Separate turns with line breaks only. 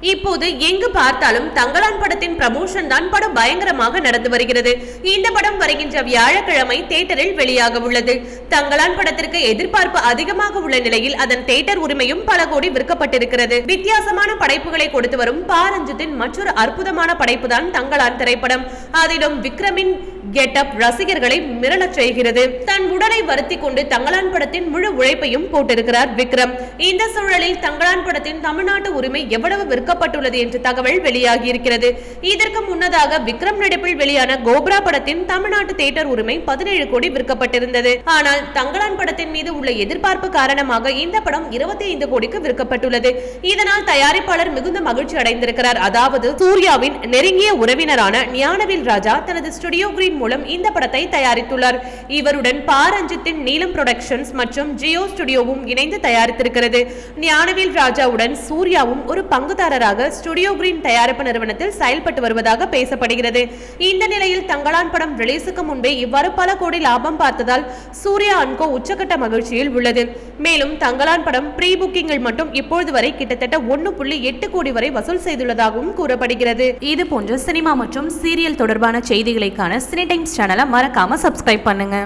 இப்போது எங்கு பார்த்தாலும் தங்கலான் படத்தின் ப்ரமோஷன் தான் படம் பயங்கரமாக நடந்து வருகிறது. இந்த படம் வருகின்ற வியாழக்கிழமை தேட்டரில் வெளியாக உள்ளது. தங்கலான் படத்திற்கு எதிர்பார்ப்பு அதிகமாக உள்ள நிலையில் அதன் தேட்டர் உரிமையும் பல கோடி விற்கப்பட்டிருக்கிறது. வித்தியாசமான படைப்புகளை கொடுத்து வரும் பாரஞ்சித்தின் மற்றொரு அற்புதமான படைப்பு தான் தங்கலான் திரைப்படம். அதிலும் விக்ரமின் கெட்டப் ரசிகர்களை மிரளச் செய்கிறது. தன் உடலை வருத்தி கொண்டு தங்கலான் படத்தின் முழு உழைப்பையும் போட்டிருக்கிறார் விக்ரம். இந்த சூழலில் தங்கலான் படத்தின் தமிழ்நாட்டு உரிமை எவ்வளவு விற்கப்பட்டுள்ளது என்று தகவல் வெளியாகியிருக்கிறது. இதற்கு முன்னதாக விக்ரம் நடிப்பில் வெளியான கோப்ரா படத்தின் தமிழ்நாட்டு தியேட்டர் உரிமை பதினேழு கோடி விற்கப்பட்டிருந்தது. ஆனால் தங்கலான் படத்தின் மீது உள்ள எதிர்பார்ப்பு காரணமாக இந்த படம் இருபத்தி ஐந்து கோடிக்கு விற்கப்பட்டுள்ளது. இதனால் தயாரிப்பாளர் மிகுந்த மகிழ்ச்சி அடைந்திருக்கிறார். அதாவது சூர்யாவின் நெருங்கிய உறவினரான ஞானவேல் ராஜா தனது ஸ்டுடியோ கிரீன் மூலம் இந்த படத்தை தயாரித்துள்ளார். இவருடன் பாரஞ்சித்தின் நீலம் புரொடக்ஷன்ஸ் மற்றும் ஜியோ ஸ்டுடியோவும் இணைந்து தயாரித்திருக்கிறது. ஞானவேல் ராஜாவுடன் சூர்யாவும் ஒரு பங்குதாரர் பங்குதாரராக ஸ்டுடியோ கிரீன் தயாரிப்பு நிறுவனத்தில் செயல்பட்டு வருவதாக பேசப்படுகிறது. இந்த நிலையில் தங்களான் படம் ரிலீஸுக்கு முன்பே இவ்வாறு பல கோடி லாபம் பார்த்ததால் சூர்யா அன்கோ உச்சகட்ட மகிழ்ச்சியில் உள்ளது. மேலும் தங்களான் படம் ப்ரீ புக்கிங்கில் மட்டும் இப்பொழுது வரை கிட்டத்தட்ட ஒன்னு புள்ளி எட்டு கோடி வரை வசூல் செய்துள்ளதாகவும் கூறப்படுகிறது.
இது போன்ற சினிமா மற்றும் சீரியல் தொடர்பான செய்திகளுக்கான சினி டைம்ஸ் சேனலை மறக்காம சப்ஸ்கிரைப் பண்ணுங்க.